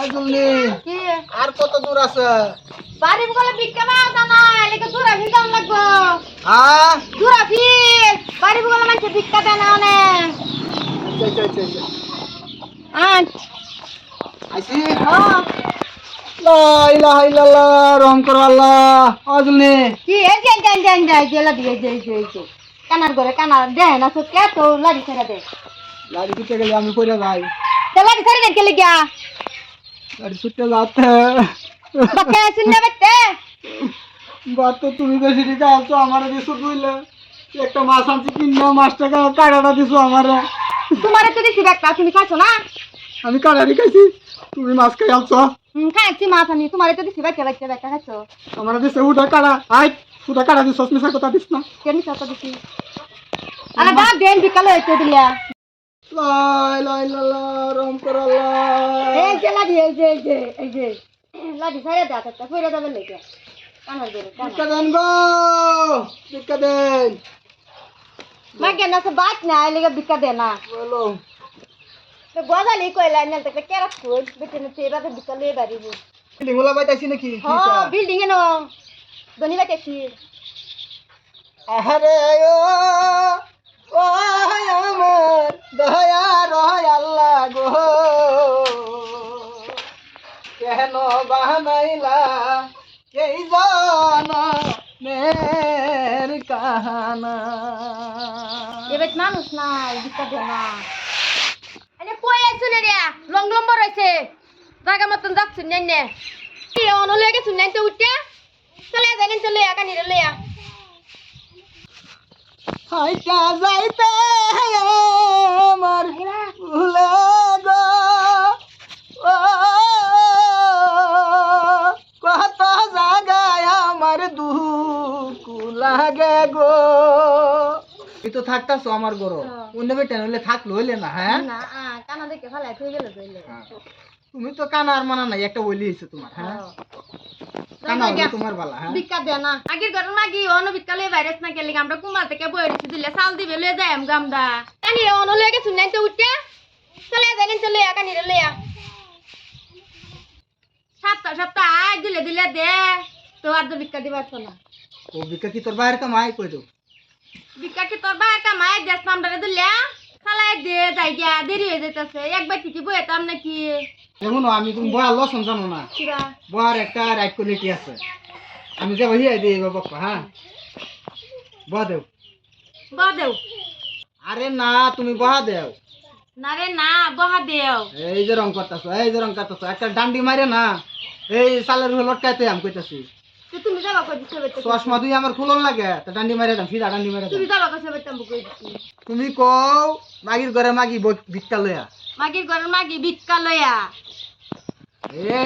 আজলি কি? আর কত দূর আছে? বাড়ি বলে ভিক্ষা পাওয়া তা না এলাকা দূরা ভিক্ষা লাগবো। হ্যাঁ? দূরা ফির বাড়ি বলে মানুষ ভিক্ষা দেয় না অনেক। চল চল চল চল। আন আইসি হ্যাঁ। লা ইলাহা ইল্লাল্লাহ রহম করো আল্লাহ। আজলি কি এই লাডি কানার ঘরে কানার দেয় না তো কে তো লাডি ছেড়ে দে। গাড়ি ছুটে গেলে আমি কইরা যাই। লাডি ছেড়ে কে ছুটে পাচ্ছে বাদ তো তুমি বেশি দিকে আছো আমার দিছো বুঝলে একটা মাছ আনছি কিনে মাছটা কাটাটা দিছো আমার। তোমার তো দিছি একটা তুমি খাইছো না? আমি কাটারি খাইছি তুমি মাছ খাই আনছো। খাইছি মাছ আমি তোমার তো দিছি বাচ্চা বাচ্চা বাচ্চা খাইছো? আমার দিছে উঠা কাটা আই উঠা কাটা দিছো মিশা কথা দিস না। কেন তো দিছি? আরে গা দেন বিকালে হইতে দিলা লা ইলাহা ইল্লাল্লাহ রহম করো আল্লাহ এই যে লাডি এই যে এই যে এই যে। লাডি ছেড়ে দে একটা ফিরে যাবে লেগে কানার ঘরে ভিক্ষা দেন গো ভিক্ষা দেন। মাগে না বিকা দে না। বলো। তো গজালি কইলা না তো কে রাখছো বেটে না তেরা তো বিকালে বাড়িব। লিঙ্গলা বাইতাছি নাকি? হ্যাঁ বিল্ডিং এ নো দনি বাকেছি আহারে ও কেন বানাইলা? এই জন মের কাহানা। এবার মানুষ নাই বিকা দে না। আরে কই আইছো রে রে? লং লম্বর হইছে জায়গা মতন যাচ্ছ নেন নে। কি অন লয়ে গেছ নেন তো উঠে। চলে যাই চলে আকা নিরে লইয়া হাইটা যাইতে লাগে গো। এই তো থাকতাছো আমার গরো। হ্যাঁ। অন্য বেটা হইলে থাকল হইলে না হ্যাঁ? না কানা দেখে ফালাই থই গেল কইলে তুমি তো কানা আর মানা নাই একটা বলি হয়েছে তোমার হ্যাঁ? কানা হলে তোমার বালা হ্যাঁ? বিকা দে না। আগের ঘর মাগি অন বিকালে ভাইরাস না গেলে আমরা কুমার থেকে বই রেছি দিলে চাল দিবে লয়ে যাই আম গামদা কানি অন লয়ে গেছ নাই তো উঠে? চলে যাই চলে আকা নিরে লইয়া সপ্তাহ সপ্তাহ আয়। দিলে দিলে দে। তো আর তো বিকা দিবার না। ও বিকা কি তোর বাইরে কামাই? কই দো বিকা কি তোর বাই কামাই? দেশ নামদারে দিলে। খালাই দে যাই গিয়া দেরি হয়ে যাইতেছে। একবার থেকে বইতাম নাকি? দেখুন আমি তুমি বয়ার লসন জানো না। বহার একটা রাইট কোয়ালিটি আছে। আমি যে ভাইয়া দিই বাবা হ্যাঁ? বহা দেও। বহা দেও। আরে না তুমি বহা দেও। না রে না বহা দেও। এই যে রং করতেছো এই যে রং করতেছো একটা ডান্ডি মারে না এই সালের লটকাইতে আমি কইতাছি। তো তুমি যাবা কই দিতে বেতে চশমা দুই আমার খুলন লাগে তা ডান্ডি মারে দাম সিধা ডান্ডি মারে তুমি যাবা কই তুমি কও মাগির ঘরে মাগি ব- ভিক্ষা লইয়া। মাগির ঘরের মাগি ভিক্ষা লইয়া।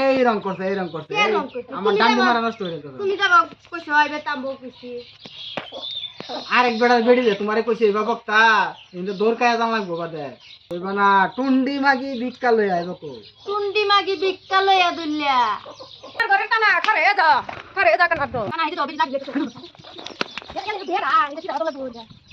এই রং করছে এই রং করছে কে এই, রং করছে? আমার তুমি ডান্ডি যাবা- মারা নষ্ট হয়ে গেছে তুমি যাবা কইছো হয় বেতাম বউ কইছি আরেক বেড়ার বেড়ি দে তোমারে কইছে এই বাবকটা কিন্তু দৌড় কায়া দাম লাগবো বাদে। না টুন্ডি মাগি ভিক্ষা লইয়া টুন্ডি মাগি ভিক্ষা লইয়া দুলিয়া আর ঘরে কানা খারে যা খারে যা কানা তো কানা হিদি তো বিল লাগলে তো